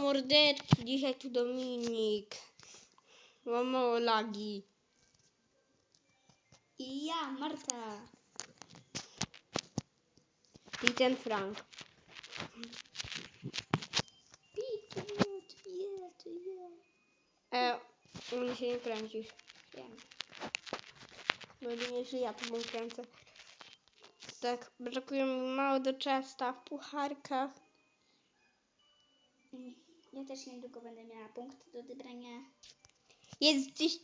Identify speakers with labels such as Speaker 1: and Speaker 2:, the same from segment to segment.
Speaker 1: mordeczki, dzisiaj tu Dominik. Mam mało lagi.
Speaker 2: I ja, Marta.
Speaker 1: I ten Frank.
Speaker 2: Pitut, jest, jest.
Speaker 1: E, u mnie się nie kręcisz.
Speaker 2: Wiem.
Speaker 1: Bo nie, że ja tobą kręcę. Tak, brakuje mi mało do czasta w pucharkach.
Speaker 2: Mm, Ja też niedługo będę miała punkt do odebrania.
Speaker 1: Jest gdzieś...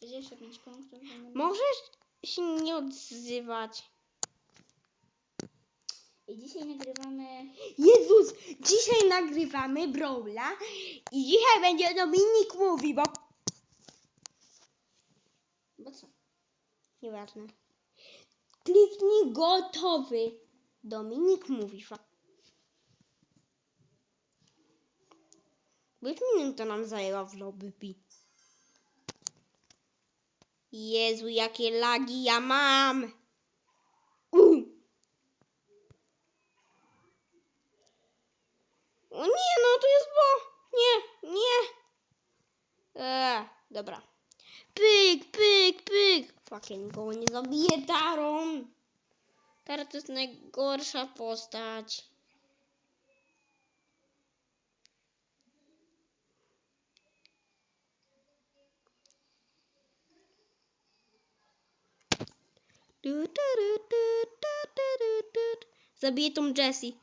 Speaker 2: Będzie jeszcze 5 punktów.
Speaker 1: Możesz się nie odzywać.
Speaker 2: I dzisiaj nagrywamy.
Speaker 1: Jezus, dzisiaj nagrywamy Brawla i dzisiaj będzie Dominik mówi, bo...
Speaker 2: Bo co?
Speaker 1: Nieważne. Kliknij gotowy. Dominik mówi. Fa- Bo już minuta nam zajęła w lobby. Jezu, jakie lagi ja mam. U. O nie, no to jest bo... Nie, nie. Eee, dobra. Pyk, pyk, pyk. Fuck, ja nikogo nie zabiję tarą. Tara to jest najgorsza postać. Zabiję tą Jessie.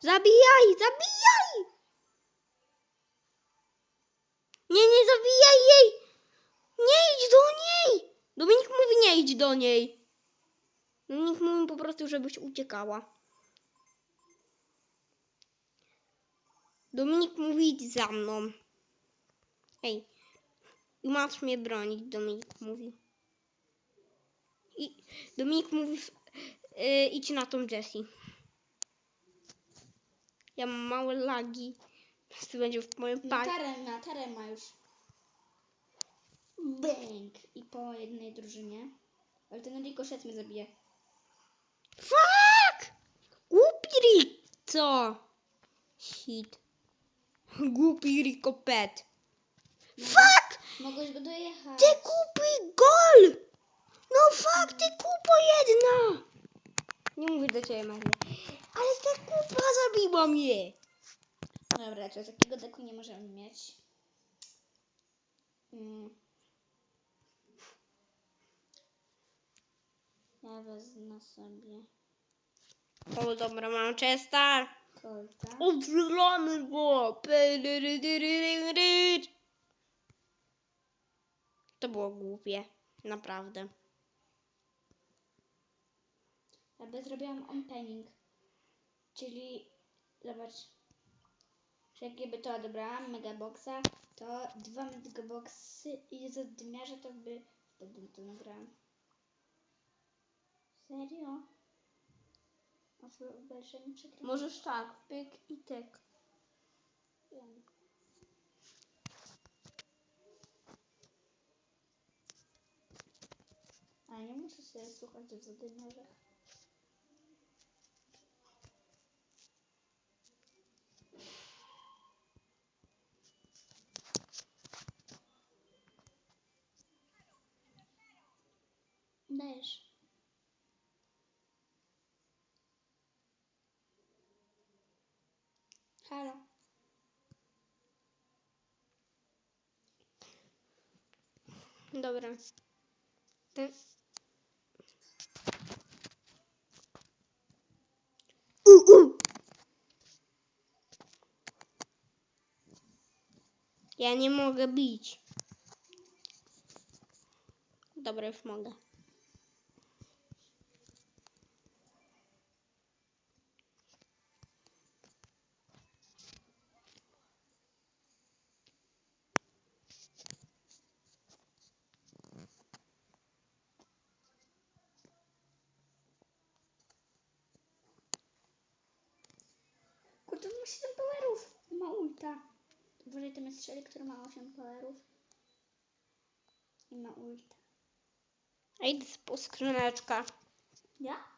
Speaker 1: Zabijaj, zabijaj! Nie, nie zabijaj jej! Nie idź do niej! Dominik mówi nie idź do niej. Dominik mówi po prostu, żebyś uciekała. Dominik mówi idź za mną. Ej, masz mnie bronić, Dominik mówi. I Dominik mówi, yy, idź na tą Jessie. Ja mam małe lagi. To będzie w moim
Speaker 2: Na
Speaker 1: palcu.
Speaker 2: tarę, na tarę ma już. Bęk. I po jednej drużynie. Ale ten rikoszet mnie zabije.
Speaker 1: Fuck! Głupi Rick, co? Shit. Głupi Rikopet. Fuck!
Speaker 2: Mogłeś go dojechać.
Speaker 1: Ty głupi gol! No fuck, ty kupo jedna! Nie mówię do ciebie, Maria. Ale ta kupa zabiła mnie.
Speaker 2: Dobra, to takiego deku nie możemy mieć. Mm. Ja wezmę sobie
Speaker 1: O, dobra, mam Chester.
Speaker 2: kolta.
Speaker 1: Go. To było głupie. Naprawdę.
Speaker 2: Ja by zrobiłam opening. Czyli zobacz. Że jakby to odebrałam megaboxa, to dwa megaboxy i za dymiarza to by wtedy to nagrałam. Serio? Przekręcić?
Speaker 1: Możesz tak, pyk i tek.
Speaker 2: Wiem. Ale nie muszę się słuchać w zadymiarzach. Halo.
Speaker 1: Dobra. Mogę bić. Dobra, już mogę.
Speaker 2: Kurde, ma 7 powerów. Ma ulta. Uważaj, tam jest strzeli, który ma 8 powerów. I ma ulta.
Speaker 1: A idę po skrzyneczkę.
Speaker 2: Ja?